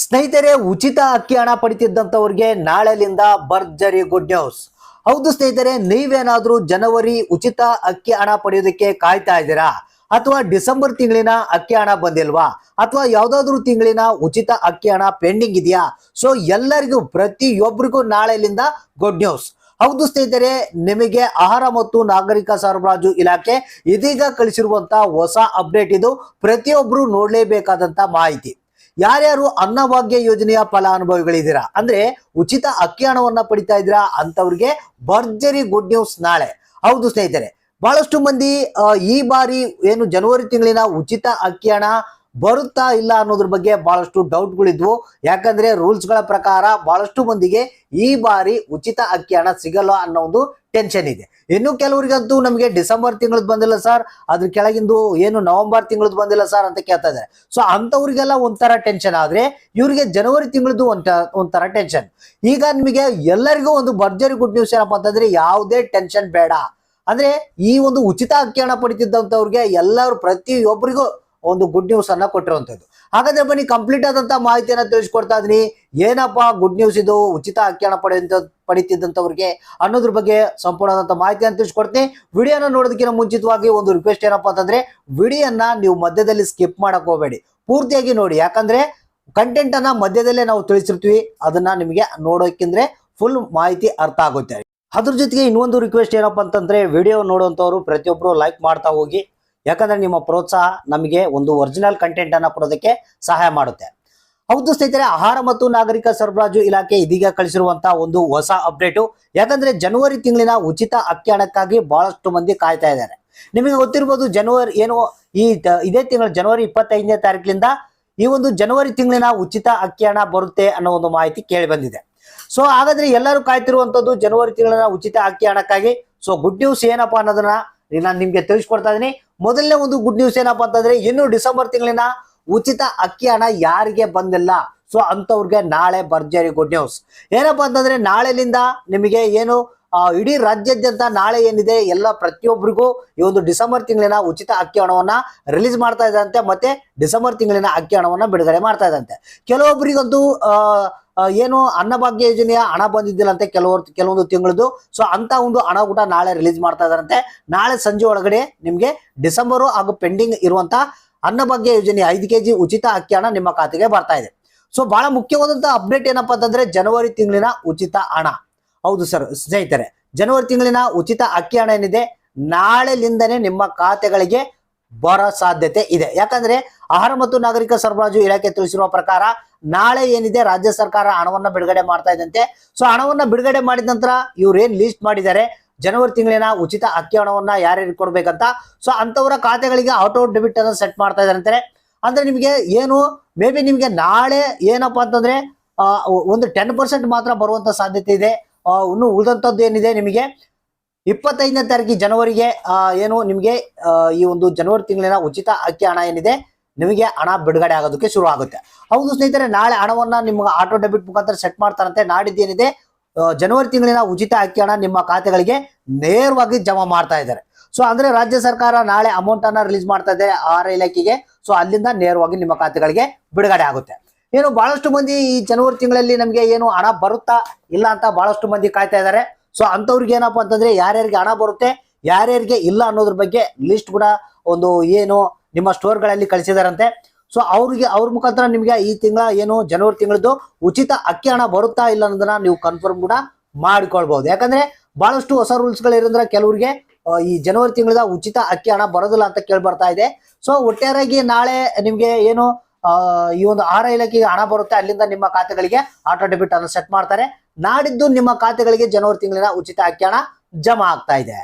ಸ್ನೇಹಿತರೆ, ಉಚಿತ ಅಕ್ಕಿ ಹಣ ಪಡಿತಿದ್ದಂಥವ್ರಿಗೆ ನಾಳೆಲಿಂದ ಭರ್ಜರಿ ಗುಡ್ ನ್ಯೂಸ್ ಹೌದು ಸ್ನೇಹಿತರೆ, ನೀವೇನಾದ್ರೂ ಜನವರಿ ಉಚಿತ ಅಕ್ಕಿ ಹಣ ಪಡೆಯೋದಕ್ಕೆ ಕಾಯ್ತಾ ಇದ್ದೀರಾ? ಅಥವಾ ಡಿಸೆಂಬರ್ ತಿಂಗಳಿನ ಅಕ್ಕಿ ಹಣ ಬಂದಿಲ್ವಾ? ಅಥವಾ ಯಾವ್ದಾದ್ರು ತಿಂಗಳಿನ ಉಚಿತ ಅಕ್ಕಿ ಹಣ ಪೆಂಡಿಂಗ್ ಇದೆಯಾ? ಸೊ ಎಲ್ಲರಿಗೂ ಪ್ರತಿಯೊಬ್ಬರಿಗೂ ನಾಳೆಲಿಂದ ಗುಡ್ ನ್ಯೂಸ್ ಹೌದು ಸ್ನೇಹಿತರೆ, ನಿಮಗೆ ಆಹಾರ ಮತ್ತು ನಾಗರಿಕ ಸರಬರಾಜು ಇಲಾಖೆ ಇದೀಗ ಕಳಿಸಿರುವಂತಹ ಹೊಸ ಅಪ್ಡೇಟ್ ಇದು. ಪ್ರತಿಯೊಬ್ಬರು ನೋಡಲೇಬೇಕಾದಂತ ಮಾಹಿತಿ. ಯಾರ್ಯಾರು ಅನ್ನಭಾಗ್ಯ ಯೋಜನೆಯ ಫಲಾನುಭವಿಗಳಿದ್ದೀರಾ ಅಂದ್ರೆ ಉಚಿತ ಅಕ್ಕಿ ಹಣವನ್ನ ಪಡಿತಾ ಇದ್ದೀರಾ ಅಂತವ್ರಿಗೆ ಭರ್ಜರಿ ಗುಡ್ ನ್ಯೂಸ್ ನಾಳೆ. ಹೌದು ಸ್ನೇಹಿತರೆ, ಬಹಳಷ್ಟು ಮಂದಿ ಈ ಬಾರಿ ಏನು ಜನವರಿ ತಿಂಗಳಿನ ಉಚಿತ ಅಕ್ಕಿ ಬರುತ್ತಾ ಇಲ್ಲ ಅನ್ನೋದ್ರ ಬಗ್ಗೆ ಬಹಳಷ್ಟು ಡೌಟ್ಗಳಿದ್ವು. ಯಾಕಂದ್ರೆ ರೂಲ್ಸ್ಗಳ ಪ್ರಕಾರ ಬಹಳಷ್ಟು ಮಂದಿಗೆ ಈ ಬಾರಿ ಉಚಿತ ಅಕ್ಕಿ ಹಣ ಸಿಗಲ್ಲ ಅನ್ನೋ ಒಂದು ಟೆನ್ಷನ್ ಇದೆ. ಇನ್ನು ಕೆಲವರಿಗಂತೂ ನಮಗೆ ಡಿಸೆಂಬರ್ ತಿಂಗಳದ್ ಬಂದಿಲ್ಲ ಸರ್. ಅದ್ರ ಕೆಳಗಿಂದು ಏನು ನವೆಂಬರ್ ತಿಂಗಳದ್ ಬಂದಿಲ್ಲ ಸರ್ ಅಂತ ಕೇಳ್ತಾ ಇದ್ದಾರೆ. ಸೊ ಅಂಥವ್ರಿಗೆಲ್ಲ ಒಂಥರ ಟೆನ್ಷನ್ ಆದ್ರೆ ಇವರಿಗೆ ಜನವರಿ ತಿಂಗಳದ್ದು ಒಂಥರ ಟೆನ್ಷನ್ ಈಗ ನಿಮಗೆ ಎಲ್ಲರಿಗೂ ಒಂದು ಭರ್ಜರಿ ಗುಡ್ ನ್ಯೂಸ್ ಏನಪ್ಪಾ ಅಂತಂದ್ರೆ ಯಾವುದೇ ಟೆನ್ಷನ್ ಬೇಡ. ಅಂದ್ರೆ ಈ ಒಂದು ಉಚಿತ ಅಕ್ಕಿ ಹಣ ಪಡಿತಿದ್ದಂಥವ್ರಿಗೆ ಎಲ್ಲರೂ ಪ್ರತಿಯೊಬ್ಬರಿಗೂ ಒಂದು ಗುಡ್ ನ್ಯೂಸ್ ಅನ್ನ ಕೊಟ್ಟಿರುವಂತದ್ದು. ಹಾಗಾದ್ರೆ ಬನ್ನಿ ಕಂಪ್ಲೀಟ್ ಆದಂತ ಮಾಹಿತಿಯನ್ನ ತಿಳಿಸ್ಕೊಡ್ತಾ ಇದೀನಿ ಏನಪ್ಪಾ ಗುಡ್ ನ್ಯೂಸ್ ಇದು? ಉಚಿತ ಅಕ್ಕಿ ಪಡೆಯುವಂತ, ಪಡಿತಿದ್ದಂಥವ್ರಿಗೆ ಅನ್ನೋದ್ರ ಬಗ್ಗೆ ಸಂಪೂರ್ಣವಾದಂತ ಮಾಹಿತಿಯನ್ನು ತಿಳಿಸ್ಕೊಡ್ತೀನಿ. ವಿಡಿಯೋನ ನೋಡೋದಕ್ಕಿಂತ ಮುಂಚಿತವಾಗಿ ಒಂದು ರಿಕ್ವೆಸ್ಟ್ ಏನಪ್ಪಾ ಅಂತಂದ್ರೆ ವಿಡಿಯೋನ ನೀವು ಮಧ್ಯದಲ್ಲಿ ಸ್ಕಿಪ್ ಮಾಡಕ್ ಹೋಗಬೇಡಿ. ಪೂರ್ತಿಯಾಗಿ ನೋಡಿ. ಯಾಕಂದ್ರೆ ಕಂಟೆಂಟ್ ಅನ್ನ ಮಧ್ಯದಲ್ಲೇ ನಾವು ತಿಳಿಸಿರ್ತೀವಿ. ಅದನ್ನ ನಿಮಗೆ ನೋಡೋಕ್ಕೆಂದ್ರೆ ಫುಲ್ ಮಾಹಿತಿ ಅರ್ಥ ಆಗುತ್ತೆ. ಅದ್ರ ಜೊತೆಗೆ ಇನ್ನೊಂದು ರಿಕ್ವೆಸ್ಟ್ ಏನಪ್ಪಾ ಅಂತಂದ್ರೆ, ವಿಡಿಯೋ ನೋಡುವಂತವ್ರು ಪ್ರತಿಯೊಬ್ಬರು ಲೈಕ್ ಮಾಡ್ತಾ ಹೋಗಿ. ಯಾಕಂದ್ರೆ ನಿಮ್ಮ ಪ್ರೋತ್ಸಾಹ ನಮಗೆ ಒಂದು ಒರಿಜಿನಲ್ ಕಂಟೆಂಟ್ ಅನ್ನ ಕೊಡೋದಕ್ಕೆ ಸಹಾಯ ಮಾಡುತ್ತೆ. ಹೌದು ಸ್ನೇಹಿತರೆ, ಆಹಾರ ಮತ್ತು ನಾಗರಿಕ ಸರಬರಾಜು ಇಲಾಖೆ ಇದೀಗ ಕಳಿಸಿರುವಂತಹ ಒಂದು ಹೊಸ ಅಪ್ಡೇಟು ಯಾಕಂದ್ರೆ ಜನವರಿ ತಿಂಗಳಿನ ಉಚಿತ ಅಕ್ಕಿ ಹಣಕ್ಕಾಗಿ ಬಹಳಷ್ಟು ಮಂದಿ ಕಾಯ್ತಾ ಇದ್ದಾರೆ. ನಿಮಗೆ ಗೊತ್ತಿರ್ಬೋದು, ಜನವರಿ ಏನು ಈ ಇದೇ ತಿಂಗಳ ಜನವರಿ ಇಪ್ಪತ್ತೈದನೇ ತಾರೀಕಿನಿಂದ ಈ ಒಂದು ಜನವರಿ ತಿಂಗಳಿನ ಉಚಿತ ಅಕ್ಕಿ ಹಣ ಬರುತ್ತೆ ಅನ್ನೋ ಒಂದು ಮಾಹಿತಿ ಕೇಳಿ ಬಂದಿದೆ. ಸೊ ಹಾಗಾದ್ರೆ ಎಲ್ಲರೂ ಕಾಯ್ತಿರುವಂತದ್ದು ಜನವರಿ ತಿಂಗಳಿನ ಉಚಿತ ಅಕ್ಕಿ ಹಣಕ್ಕಾಗಿ ಸೊ ಗುಡ್ ನ್ಯೂಸ್ ಏನಪ್ಪಾ ಅನ್ನೋದನ್ನ ನಾನು ನಿಮ್ಗೆ ತಿಳಿಸ್ಕೊಡ್ತಾ ಇದೀನಿ. ಮೊದಲನೇ ಒಂದು ಗುಡ್ ನ್ಯೂಸ್ ಏನಪ್ಪಾ ಅಂತಂದ್ರೆ ಇನ್ನು ಡಿಸೆಂಬರ್ ತಿಂಗಳಿನ ಉಚಿತ ಅಕ್ಕಿ ಹಣ ಯಾರಿಗೆ ಬಂದಿಲ್ಲ? ಸೊ ಅಂತವ್ರಿಗೆ ನಾಳೆ ಭರ್ಜರಿ ಗುಡ್ ನ್ಯೂಸ್ ಏನಪ್ಪಾ ಅಂತಂದ್ರೆ ನಾಳೆಲಿಂದ ನಿಮಗೆ ಏನು ಇಡಿ ರಾಜ್ಯಾದ್ಯಂತ ನಾಳೆ ಏನಿದೆ, ಎಲ್ಲ ಪ್ರತಿಯೊಬ್ಬರಿಗೂ ಈ ಒಂದು ಡಿಸೆಂಬರ್ ತಿಂಗಳಿನ ಉಚಿತ ಅಕ್ಕಿ ಹಣವನ್ನ ರಿಲೀಸ್ ಮಾಡ್ತಾ ಇದ್ದಂತೆ ಮತ್ತೆ ಡಿಸೆಂಬರ್ ತಿಂಗಳಿನ ಅಕ್ಕಿ ಹಣವನ್ನ ಬಿಡುಗಡೆ ಮಾಡ್ತಾ ಇದ್ದಂತೆ ಕೆಲವೊಬ್ಬರಿಗಂತೂ ಏನು ಅನ್ನಭಾಗ್ಯ ಯೋಜನೆಯ ಹಣ ಬಂದಿದ್ದಿಲ್ಲ ಅಂತ ಕೆಲವರು, ಕೆಲವೊಂದು ತಿಂಗಳದು ಸೊ ಅಂತ ಒಂದು ಹಣ ಕೂಡ ನಾಳೆ ರಿಲೀಸ್ ಮಾಡ್ತಾ ಇದಾರಂತೆ ನಾಳೆ ಸಂಜೆ ಒಳಗಡೆ ನಿಮ್ಗೆ ಡಿಸೆಂಬರು ಹಾಗೂ ಪೆಂಡಿಂಗ್ ಇರುವಂತ ಅನ್ನಭಾಗ್ಯ ಯೋಜನೆ ಐದು ಕೆಜಿ ಉಚಿತ ಅಕ್ಕಿ ಹಣ ನಿಮ್ಮ ಖಾತೆಗೆ ಬರ್ತಾ ಇದೆ. ಸೊ ಬಹಳ ಮುಖ್ಯವಾದಂತಹ ಅಪ್ಡೇಟ್ ಏನಪ್ಪಾ ಅಂತಂದ್ರೆ ಜನವರಿ ತಿಂಗಳಿನ ಉಚಿತ ಹಣ. ಹೌದು ಸರ್ ಸ್ನೇಹಿತರೆ, ಜನವರಿ ತಿಂಗಳಿನ ಉಚಿತ ಅಕ್ಕಿ ಹಣ ಏನಿದೆ? ನಾಳೆಲಿಂದನೇ ನಿಮ್ಮ ಖಾತೆಗಳಿಗೆ ಬರೋ ಸಾಧ್ಯತೆ ಇದೆ. ಯಾಕಂದ್ರೆ ಆಹಾರ ಮತ್ತು ನಾಗರಿಕ ಸರಬರಾಜು ಇಲಾಖೆ ತಿಳಿಸಿರುವ ಪ್ರಕಾರ ನಾಳೆ ಏನಿದೆ? ರಾಜ್ಯ ಸರ್ಕಾರ ಹಣವನ್ನ ಬಿಡುಗಡೆ ಮಾಡ್ತಾ ಇದ್ದಂತೆ. ಸೊ ಹಣವನ್ನ ಬಿಡುಗಡೆ ಮಾಡಿದ ನಂತರ ಇವ್ರೇನ್ ಲಿಸ್ಟ್ ಮಾಡಿದ್ದಾರೆ? ಜನವರಿ ತಿಂಗಳಿನ ಉಚಿತ ಅಕ್ಕಿ ಹಣವನ್ನ ಯಾರ್ಯಾರಿಗೆ ಕೊಡ್ಬೇಕಂತ? ಸೊ ಅಂತವರ ಖಾತೆಗಳಿಗೆ ಆಟೋ ಡೆಬಿಟ್ ಅನ್ನ ಸೆಟ್ ಮಾಡ್ತಾ ಇದಾರೆ ಅಂದ್ರೆ ನಿಮಗೆ ಏನು ಮೇ ಬಿ ನಿಮಗೆ ನಾಳೆ ಏನಪ್ಪಾ ಅಂತಂದ್ರೆ ಒಂದು ಟೆನ್ ಪರ್ಸೆಂಟ್ ಮಾತ್ರ ಬರುವಂತ ಸಾಧ್ಯತೆ ಇದೆ. ಇನ್ನು ಉಳಿದಂಥದ್ದು ಏನಿದೆ ನಿಮಗೆ? ಇಪ್ಪತ್ತೈದನೇ ತಾರೀಕು ಜನವರಿಗೆ ಏನು, ನಿಮಗೆ ಈ ಒಂದು ಜನವರಿ ತಿಂಗಳಿನ ಉಚಿತ ಅಕ್ಕಿ ಹಣ ಏನಿದೆ? ನಿಮಗೆ ಹಣ ಬಿಡುಗಡೆ ಆಗೋದಕ್ಕೆ ಶುರು ಆಗುತ್ತೆ. ಹೌದು ಸ್ನೇಹಿತರೆ, ನಾಳೆ ಹಣವನ್ನ ನಿಮ್ಗೆ ಆಟೋ ಡೆಬಿಟ್ ಮುಖಾಂತರ ಸೆಟ್ ಮಾಡ್ತಾರಂತೆ. ನಾಡಿದ್ದೇನಿದೆ? ಜನವರಿ ತಿಂಗಳಿನ ಉಚಿತ ಅಕ್ಕಿ ಹಣ ನಿಮ್ಮ ಖಾತೆಗಳಿಗೆ ನೇರವಾಗಿ ಜಮಾ ಮಾಡ್ತಾ ಇದ್ದಾರೆ. ಸೊ ಅಂದ್ರೆ ರಾಜ್ಯ ಸರ್ಕಾರ ನಾಳೆ ಅಮೌಂಟ್ ಅನ್ನ ರಿಲೀಸ್ ಮಾಡ್ತಾ ಇದೆ ಆಹಾರ ಇಲಾಖೆಗೆ. ಸೊ ಅಲ್ಲಿಂದ ನೇರವಾಗಿ ನಿಮ್ಮ ಖಾತೆಗಳಿಗೆ ಬಿಡುಗಡೆ ಆಗುತ್ತೆ. ಏನು, ಬಹಳಷ್ಟು ಮಂದಿ ಈ ಜನವರಿ ತಿಂಗಳಲ್ಲಿ ನಮಗೆ ಏನು ಹಣ ಬರುತ್ತಾ ಇಲ್ಲ ಅಂತ ಬಹಳಷ್ಟು ಮಂದಿ ಕಾಯ್ತಾ ಇದ್ದಾರೆ. ಸೊ ಅಂತವ್ರಿಗೆ ಏನಪ್ಪಾ ಅಂತಂದ್ರೆ, ಯಾರ್ಯಾರಿಗೆ ಹಣ ಬರುತ್ತೆ, ಯಾರ್ಯಾರಿಗೆ ಇಲ್ಲ ಅನ್ನೋದ್ರ ಬಗ್ಗೆ ಲಿಸ್ಟ್ ಕೂಡ ಒಂದು ಏನು ನಿಮ್ಮ ಸ್ಟೋರ್ಗಳಲ್ಲಿ ಕಳಿಸಿದಾರಂತೆ. ಸೊ ಅವ್ರಿಗೆ, ಅವ್ರ ಮುಖಾಂತರ ನಿಮಗೆ ಈ ತಿಂಗಳ ಏನು ಜನವರಿ ತಿಂಗಳದ್ದು ಉಚಿತ ಅಕ್ಕಿ ಹಣ ಬರುತ್ತಾ ಇಲ್ಲ ಅನ್ನೋದನ್ನ ನೀವು ಕನ್ಫರ್ಮ್ ಕೂಡ ಮಾಡಿಕೊಳ್ಬಹುದು. ಯಾಕಂದ್ರೆ ಬಹಳಷ್ಟು ಹೊಸ ರೂಲ್ಸ್ ಗಳಿರೋದ್ರ ಕೆಲವರಿಗೆ ಈ ಜನವರಿ ತಿಂಗಳದ ಉಚಿತ ಅಕ್ಕಿ ಹಣ ಬರೋದಿಲ್ಲ ಅಂತ ಕೇಳಿ ಬರ್ತಾ ಇದೆ. ಸೊ ಒಟ್ಟಾರೆಯಾಗಿ ನಾಳೆ ನಿಮ್ಗೆ ಏನು ಈ ಒಂದು ಆಹಾರ ಇಲಾಖೆಗೆ ಹಣ ಬರುತ್ತೆ, ಅಲ್ಲಿಂದ ನಿಮ್ಮ ಖಾತೆಗಳಿಗೆ ಆಟೋ ಡೆಬಿಟ್ ಅನ್ನು ಸೆಟ್ ಮಾಡ್ತಾರೆ. ನಾಡಿದ್ದು ನಿಮ್ಮ ಖಾತೆಗಳಿಗೆ ಜನವರಿ ತಿಂಗಳಿನ ಉಚಿತ ಅಕ್ಕಿ ಹಣ ಜಮಾ ಆಗ್ತಾ ಇದೆ.